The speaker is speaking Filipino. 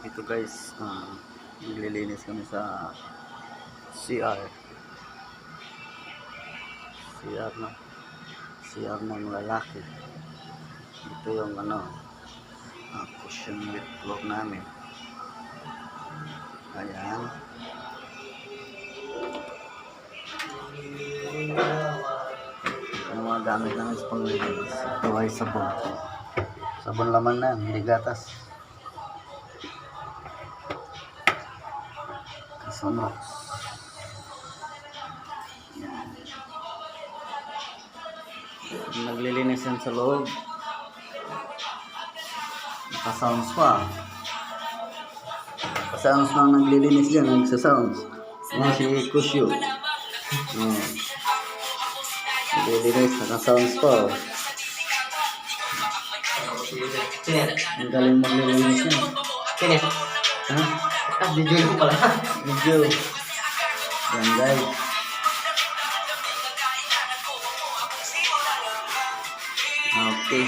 Ito guys, ah, naglilinis kami sa CR. CR na. CR ng lalaki. Ito yung ano, ah, cushion with floor namin. Ayan. Ang mga gamit namin sa panglilinis. Ito ay sabon. Sabon laman na, hindi gatas. Yan. Naglilinis yan sa loob. Naka-sounds pa. Naka-sounds lang naglilinis dyan, nagsa-sounds. Yan si Kusyo. Hmm. Naglilinis, naka-sounds pa. oh. Ang galing maglilinis yan. Sino? Video ko pala. Medyo. Yan guys. Okay.